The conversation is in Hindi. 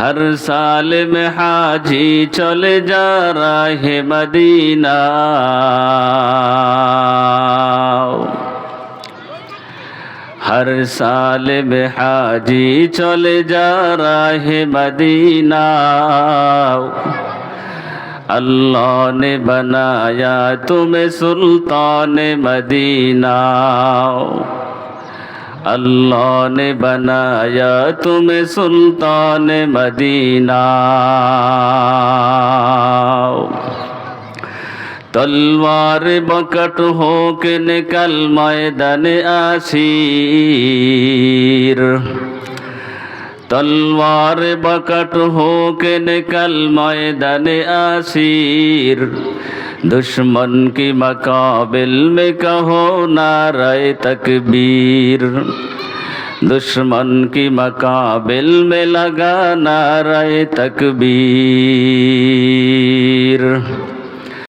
हर साल में हाजी चले जा रहे मदीना। हर साल में हाजी चले जा रहे मदीना। अल्लाह ने बनाया तुम्हें सुल्तान मदीना। अल्लाह ने बनाया तुम्हें सुल्तान मदीना। तलवार बकट हो के निकल मैदान आसीर। तलवार बकट हो के निकल मैदान आसीर। दुश्मन की मकाबिल में कहो नारे तकबीर। दुश्मन की मकाबिल में लगा नारे तकबीर।